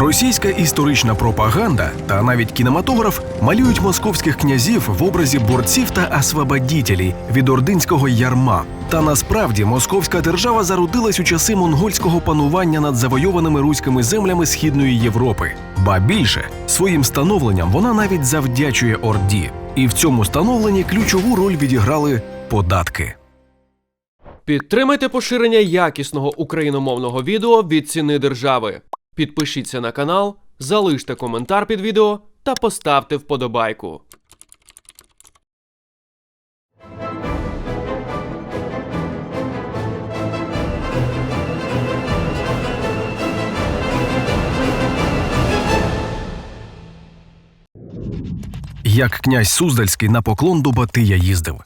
Російська історична пропаганда та навіть кінематограф малюють московських князів в образі борців та освободітелів від ординського ярма. Та насправді московська держава зародилась у часи монгольського панування над завойованими руськими землями Східної Європи. Ба більше своїм становленням вона навіть завдячує Орді, і в цьому становленні ключову роль відіграли податки. Підтримайте поширення якісного україномовного відео від ціни держави. Підпишіться на канал, залиште коментар під відео та поставте вподобайку. як князь Суздальський на поклон до Батия їздив.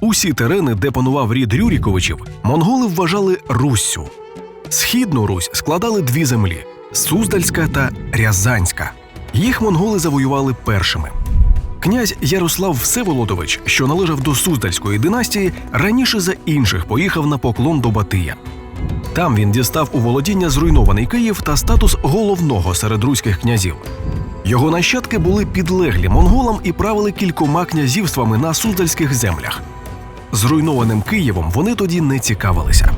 Усі терени, де панував рід Рюріковичів, монголи вважали Руссю. Східну Русь складали дві землі Суздальська та Рязанська. Їх монголи завоювали першими. Князь Ярослав Всеволодович, що належав до Суздальської династії, раніше за інших поїхав на поклон до Батия. Там він дістав у володіння зруйнований Київ та статус головного серед руських князів. Його нащадки були підлеглі монголам і правили кількома князівствами на суздальських землях. Зруйнованим Києвом вони тоді не цікавилися.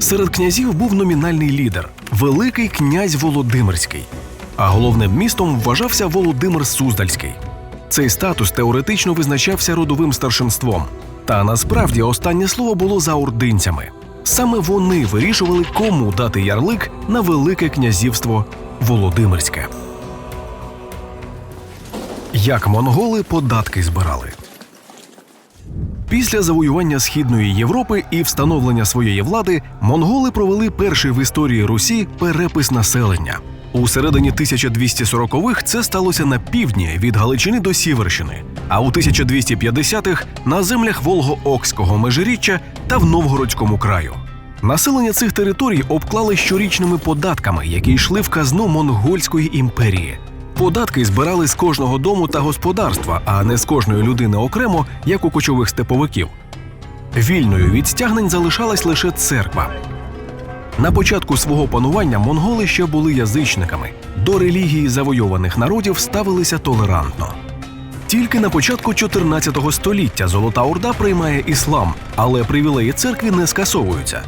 Серед князів був номінальний лідер Великий князь Володимирський, а головним містом вважався Володимир Суздальський. Цей статус теоретично визначався родовим старшинством. Та насправді останнє слово було за ординцями. Саме вони вирішували, кому дати ярлик на Велике князівство Володимирське. Як монголи податки збирали. Після завоювання Східної Європи і встановлення своєї влади монголи провели перший в історії Русі перепис населення. У середині 1240-х це сталося на півдні від Галичини до Сіверщини, а у 1250-х на землях Волго-Окського межиріччя та в Новгородському краю. Населення цих територій обклали щорічними податками, які йшли в казну монгольської імперії. Податки збирали з кожного дому та господарства, а не з кожної людини окремо, як у кочових степовиків. Вільною від стягнень залишалась лише церква. На початку свого панування монголи ще були язичниками. До релігії завойованих народів ставилися толерантно. Тільки на початку 14 століття Золота Орда приймає іслам, але привілеї церкві не скасовуються.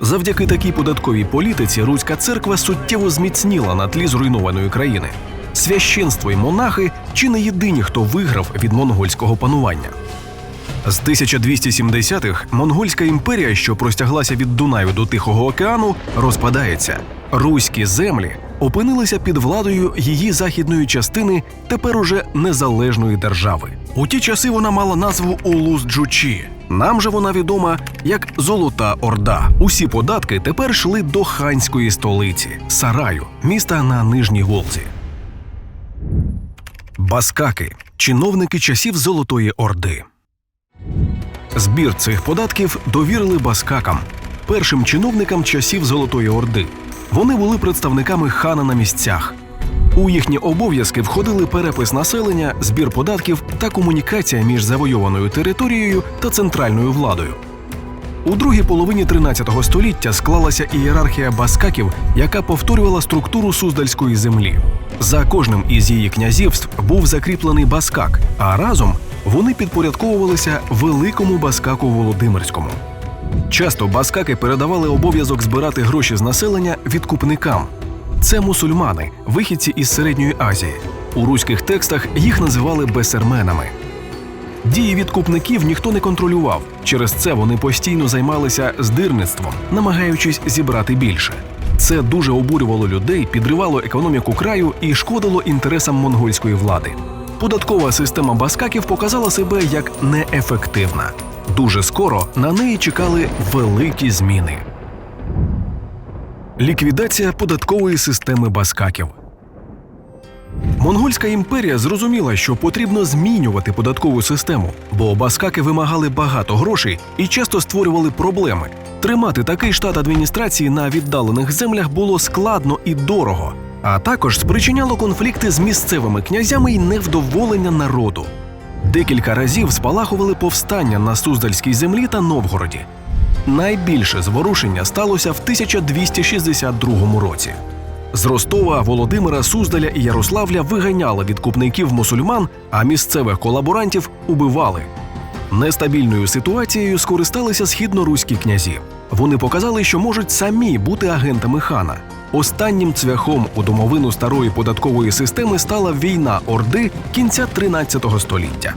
Завдяки такій податковій політиці руська церква суттєво зміцніла на тлі зруйнованої країни. Священство й монахи чи не єдині, хто виграв від монгольського панування. З 1270-х монгольська імперія, що простяглася від Дунаю до Тихого океану, розпадається. Руські землі опинилися під владою її західної частини тепер уже незалежної держави. У ті часи вона мала назву Улус Джучі. Нам же вона відома як Золота Орда. Усі податки тепер йшли до ханської столиці Сараю, міста на Нижній Волзі. Баскаки чиновники часів Золотої Орди. Збір цих податків довірили баскакам, першим чиновникам часів Золотої Орди. Вони були представниками хана на місцях. У їхні обов'язки входили перепис населення, збір податків та комунікація між завойованою територією та центральною владою. У другій половині 13 століття склалася ієрархія баскаків, яка повторювала структуру суздальської землі. За кожним із її князівств був закріплений баскак, а разом вони підпорядковувалися великому баскаку Володимирському. Часто баскаки передавали обов'язок збирати гроші з населення відкупникам. Це мусульмани, вихідці із середньої Азії. У руських текстах їх називали бесерменами. Дії відкупників ніхто не контролював. Через це вони постійно займалися здирництвом, намагаючись зібрати більше. Це дуже обурювало людей, підривало економіку краю і шкодило інтересам монгольської влади. Податкова система баскаків показала себе як неефективна. Дуже скоро на неї чекали великі зміни. Ліквідація податкової системи баскаків. Монгольська імперія зрозуміла, що потрібно змінювати податкову систему, бо баскаки вимагали багато грошей і часто створювали проблеми. Тримати такий штат адміністрації на віддалених землях було складно і дорого, а також спричиняло конфлікти з місцевими князями і невдоволення народу. Декілька разів спалахували повстання на Суздальській землі та Новгороді. Найбільше зворушення сталося в 1262 році. З Ростова, Володимира, Суздаля і Ярославля виганяли відкупників мусульман, а місцевих колаборантів убивали. Нестабільною ситуацією скористалися східноруські князі. Вони показали, що можуть самі бути агентами хана. Останнім цвяхом у домовину старої податкової системи стала війна Орди кінця 13 століття.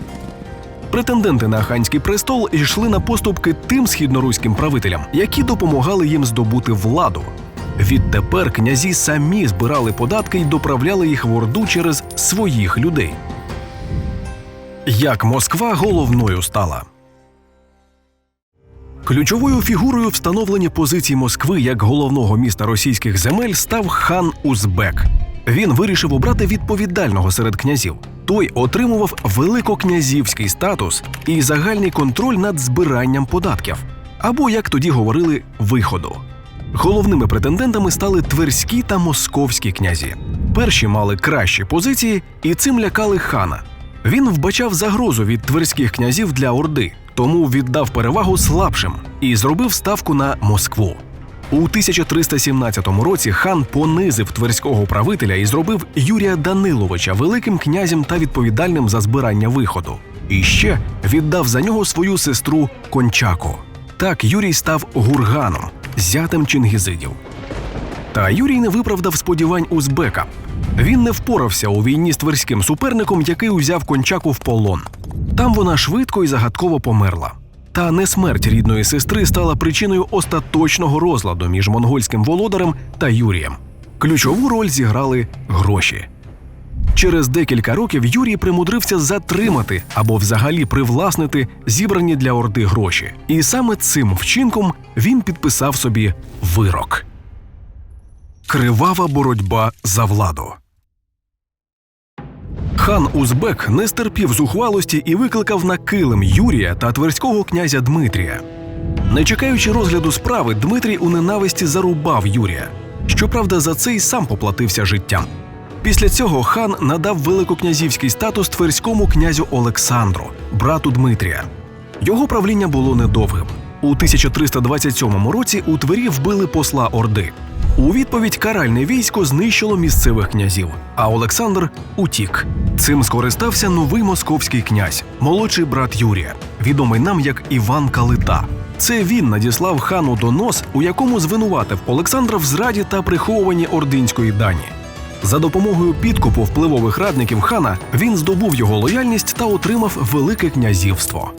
Претенденти на ханський престол йшли на поступки тим східноруським правителям, які допомагали їм здобути владу. Відтепер князі самі збирали податки й доправляли їх в Орду через своїх людей. Як Москва головною стала. Ключовою фігурою встановлення позицій Москви як головного міста російських земель став хан Узбек. Він вирішив обрати відповідального серед князів. Той отримував великокнязівський статус і загальний контроль над збиранням податків, або, як тоді говорили, виходу. Головними претендентами стали тверські та московські князі. Перші мали кращі позиції і цим лякали хана. Він вбачав загрозу від тверських князів для Орди, тому віддав перевагу слабшим і зробив ставку на Москву. У 1317 році хан понизив тверського правителя і зробив Юрія Даниловича великим князем та відповідальним за збирання виходу. І ще віддав за нього свою сестру Кончаку. Так Юрій став гурганом, зятем чингізидів. Та Юрій не виправдав сподівань узбека. Він не впорався у війні з тверським суперником, який узяв кончаку в полон. Там вона швидко і загадково померла. Та не смерть рідної сестри стала причиною остаточного розладу між монгольським володарем та Юрієм. Ключову роль зіграли гроші. Через декілька років Юрій примудрився затримати або взагалі привласнити зібрані для Орди гроші. І саме цим вчинком він підписав собі вирок. Кривава боротьба за владу. Хан Узбек не стерпів зухвалості і викликав на килим Юрія та тверського князя Дмитрія. Не чекаючи розгляду справи, Дмитрій у ненависті зарубав Юрія. Щоправда, за це й сам поплатився життям. Після цього хан надав великокнязівський статус тверському князю Олександру, брату Дмитрія. Його правління було недовгим. У 1327 році у Твері вбили посла Орди. У відповідь каральне військо знищило місцевих князів, а Олександр утік. Цим скористався новий московський князь, молодший брат Юрія, відомий нам як Іван Калита. Це він надіслав хану донос, у якому звинуватив Олександра в зраді та приховуванні ординської дані. За допомогою підкупу впливових радників хана він здобув його лояльність та отримав велике князівство.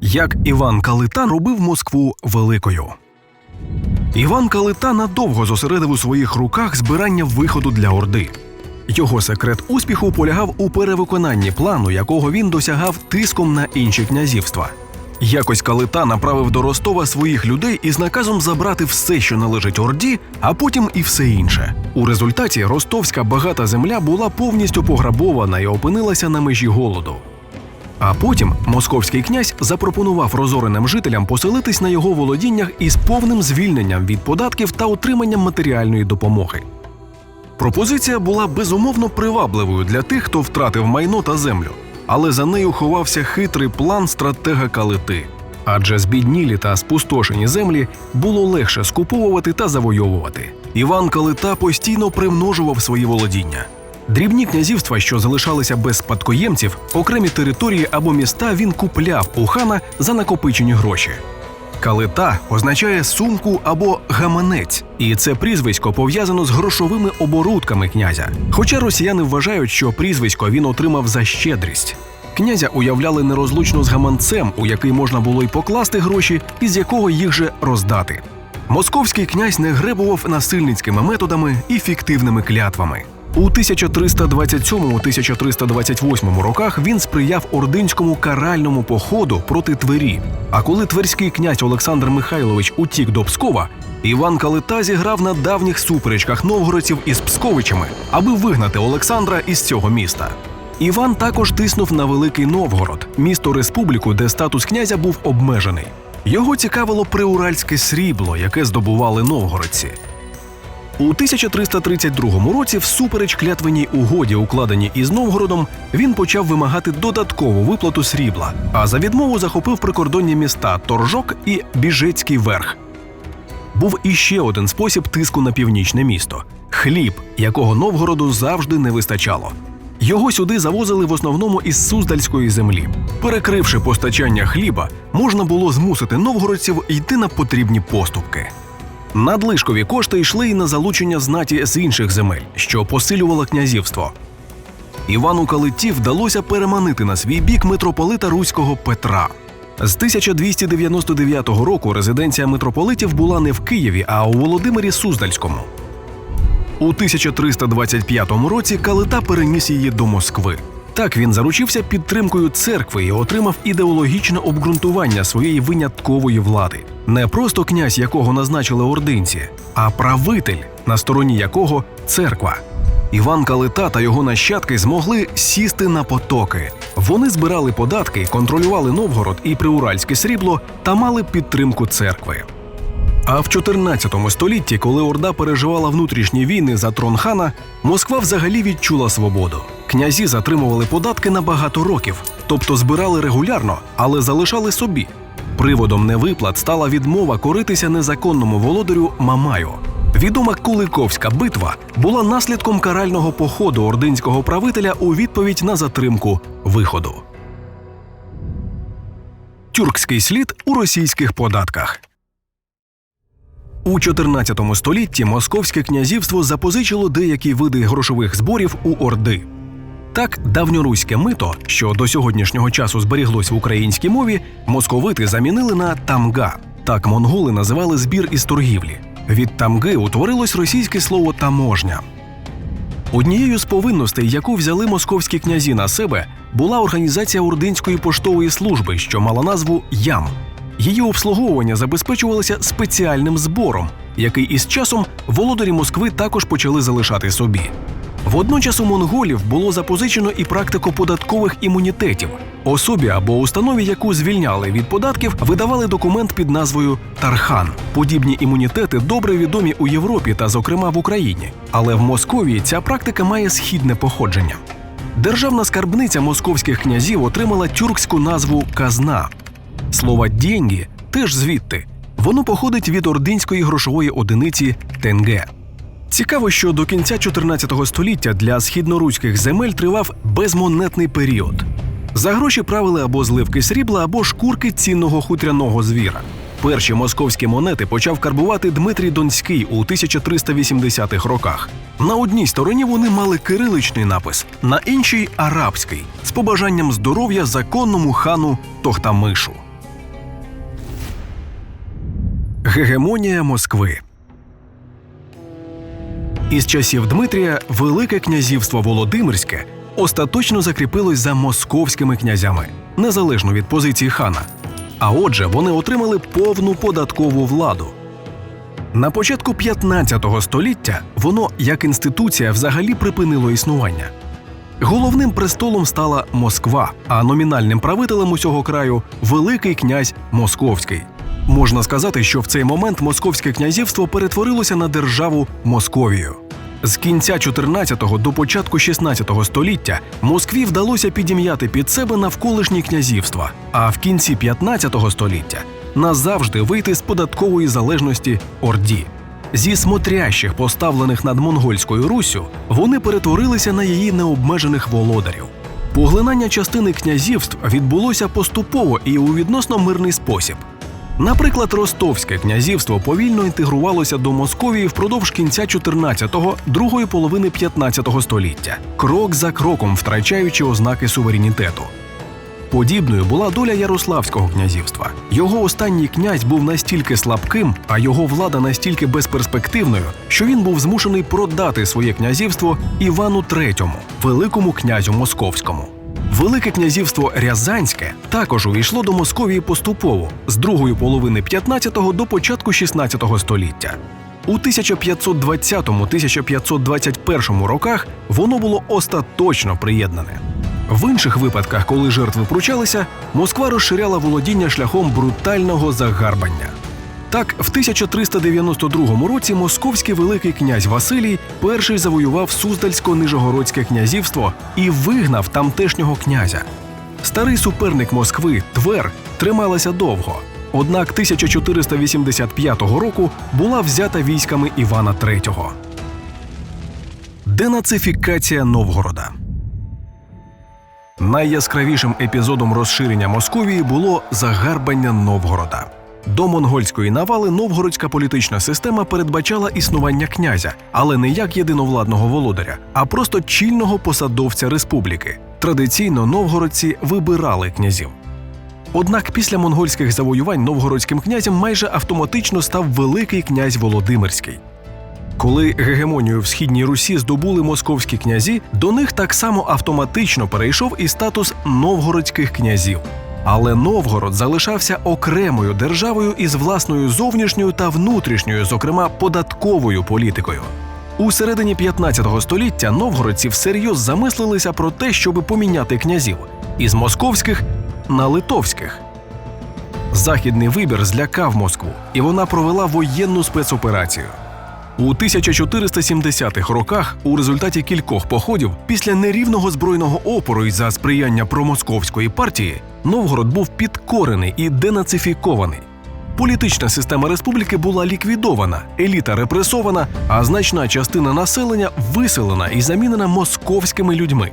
Як Іван Калита робив Москву великою. Іван Калита надовго зосередив у своїх руках збирання виходу для Орди. Його секрет успіху полягав у перевиконанні плану, якого він досягав тиском на інші князівства. Якось Калита направив до Ростова своїх людей із наказом забрати все, що належить Орді, а потім і все інше. У результаті ростовська багата земля була повністю пограбована і опинилася на межі голоду. А потім московський князь запропонував розореним жителям поселитись на його володіннях із повним звільненням від податків та отриманням матеріальної допомоги. Пропозиція була безумовно привабливою для тих, хто втратив майно та землю, але за нею ховався хитрий план стратега Калити. Адже збіднілі та спустошені землі було легше скуповувати та завойовувати. Іван Калита постійно примножував свої володіння. Дрібні князівства, що залишалися без спадкоємців, окремі території або міста він купляв у хана за накопичені гроші. Калита означає сумку або гаманець, і це прізвисько пов'язано з грошовими оборудками князя. Хоча росіяни вважають, що прізвисько він отримав за щедрість. Князя уявляли нерозлучно з гаманцем, у який можна було й покласти гроші, і з якого їх же роздати. Московський князь не гребував насильницькими методами і фіктивними клятвами. У 1327-1328 роках він сприяв ординському каральному походу проти Твері. А коли тверський князь Олександр Михайлович утік до Пскова, Іван Калита зіграв на давніх суперечках новгородців із псковичами, аби вигнати Олександра із цього міста. Іван також тиснув на Великий Новгород, місто республіку, де статус князя був обмежений. Його цікавило приуральське срібло, яке здобували новгородці. У 1332 році, всупереч клятвеній угоді, укладеній із Новгородом, він почав вимагати додаткову виплату срібла, а за відмову захопив прикордонні міста Торжок і Біжецький верх. був іще один спосіб тиску на північне місто хліб, якого Новгороду завжди не вистачало. Його сюди завозили в основному із Суздальської землі. Перекривши постачання хліба, можна було змусити новгородців йти на потрібні поступки. Надлишкові кошти йшли і на залучення знаті з інших земель, що посилювало князівство. Івану Калитті вдалося переманити на свій бік митрополита Руського Петра. З 1299 року резиденція митрополитів була не в Києві, а у Володимирі Суздальському. У 1325 році Калита переніс її до Москви. Так він заручився підтримкою церкви і отримав ідеологічне обґрунтування своєї виняткової влади. Не просто князь, якого назначили ординці, а правитель, на стороні якого церква. Іван Калита та його нащадки змогли сісти на потоки. Вони збирали податки, контролювали Новгород і приуральське срібло та мали підтримку церкви. А в 14 столітті, коли Орда переживала внутрішні війни за трон хана, Москва взагалі відчула свободу. Князі затримували податки на багато років, тобто збирали регулярно, але залишали собі. Приводом невиплат стала відмова коритися незаконному володарю Мамаю. Відома Куликовська битва була наслідком карального походу ординського правителя у відповідь на затримку виходу. Тюркський слід у російських податках. У 14 столітті Московське князівство запозичило деякі види грошових зборів у Орди. Так, давньоруське мито, що до сьогоднішнього часу зберіглось в українській мові, московити замінили на тамга. Так монголи називали збір із торгівлі. Від тамги утворилось російське слово таможня. Однією з повинностей, яку взяли московські князі на себе, була організація Ординської поштової служби, що мала назву Ям. Її обслуговування забезпечувалося спеціальним збором, який із часом володарі Москви також почали залишати собі. Водночас у монголів було запозичено і практику податкових імунітетів. Особі або установі, яку звільняли від податків, видавали документ під назвою Тархан. Подібні імунітети добре відомі у Європі та, зокрема, в Україні. Але в Московії ця практика має східне походження. Державна скарбниця московських князів отримала тюркську назву казна. Слово «дєнгі» теж звідти. Воно походить від ординської грошової одиниці тенге. Цікаво, що до кінця 14 століття для східноруських земель тривав безмонетний період. За гроші правили або зливки срібла, або шкурки цінного хутряного звіра. Перші московські монети почав карбувати Дмитрій Донський у 1380-х роках. На одній стороні вони мали кириличний напис, на іншій арабський з побажанням здоров'я законному хану Тохтамишу. Гегемонія Москви. Із часів Дмитрія Велике князівство Володимирське остаточно закріпилось за московськими князями, незалежно від позиції хана. А отже, вони отримали повну податкову владу. На початку 15 століття воно як інституція взагалі припинило існування. Головним престолом стала Москва, а номінальним правителем усього краю Великий князь Московський. Можна сказати, що в цей момент Московське князівство перетворилося на державу Московію. З кінця 14-го до початку 16 століття Москві вдалося підім'яти під себе навколишні князівства, а в кінці 15 століття назавжди вийти з податкової залежності Орді. Зі смотрящих, поставлених над монгольською Руссю, вони перетворилися на її необмежених володарів. Поглинання частини князівств відбулося поступово і у відносно мирний спосіб. Наприклад, Ростовське князівство повільно інтегрувалося до Московії впродовж кінця 14-го, другої половини 15-го століття, крок за кроком втрачаючи ознаки суверенітету. Подібною була доля Ярославського князівства. Його останній князь був настільки слабким, а його влада настільки безперспективною, що він був змушений продати своє князівство Івану III, великому князю московському. Велике князівство Рязанське також увійшло до Московії поступово з другої половини 15-го до початку 16-го століття. У 1520-1521 роках воно було остаточно приєднане. В інших випадках, коли жертви пручалися, Москва розширяла володіння шляхом брутального загарбання. Так, в 1392 році московський великий князь Василій перший завоював Суздальсько-Нижегородське князівство і вигнав тамтешнього князя. Старий суперник Москви Твер трималася довго. однак 1485 року була взята військами Івана III. Денацифікація Новгорода. Найяскравішим епізодом розширення Московії було загарбання Новгорода. До монгольської навали новгородська політична система передбачала існування князя, але не як єдиновладного володаря, а просто чільного посадовця республіки. Традиційно новгородці вибирали князів. Однак після монгольських завоювань новгородським князем майже автоматично став Великий князь Володимирський. Коли гегемонію в східній Русі здобули московські князі, до них так само автоматично перейшов і статус новгородських князів. Але Новгород залишався окремою державою із власною зовнішньою та внутрішньою, зокрема податковою політикою. У середині 15 століття новгородці всерйоз замислилися про те, щоб поміняти князів із московських на литовських. Західний вибір злякав Москву, і вона провела воєнну спецоперацію. У 1470-х роках, у результаті кількох походів, після нерівного збройного опору і за сприяння промосковської партії, Новгород був підкорений і денацифікований. Політична система республіки була ліквідована, еліта репресована, а значна частина населення виселена і замінена московськими людьми.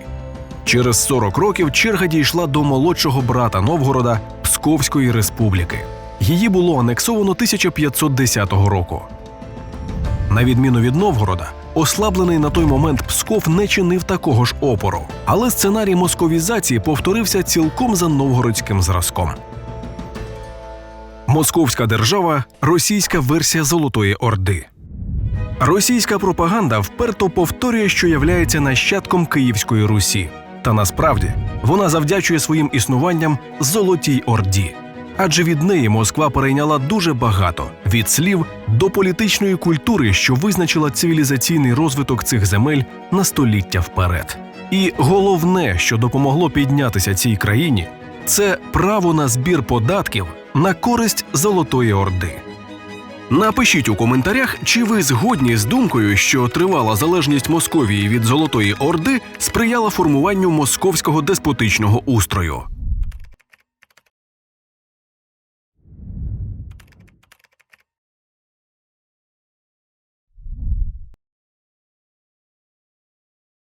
Через 40 років черга дійшла до молодшого брата Новгорода Псковської республіки. Її було анексовано 1510 року. На відміну від Новгорода, ослаблений на той момент Псков не чинив такого ж опору, але сценарій московізації повторився цілком за новгородським зразком. Московська держава російська версія Золотої Орди. Російська пропаганда вперто повторює, що являється нащадком Київської Русі. Та насправді вона завдячує своїм існуванням Золотій Орді. Адже від неї Москва перейняла дуже багато від слів до політичної культури, що визначила цивілізаційний розвиток цих земель на століття вперед. І головне, що допомогло піднятися цій країні, це право на збір податків на користь Золотої Орди. Напишіть у коментарях, чи ви згодні з думкою, що тривала залежність Московії від Золотої Орди сприяла формуванню московського деспотичного устрою.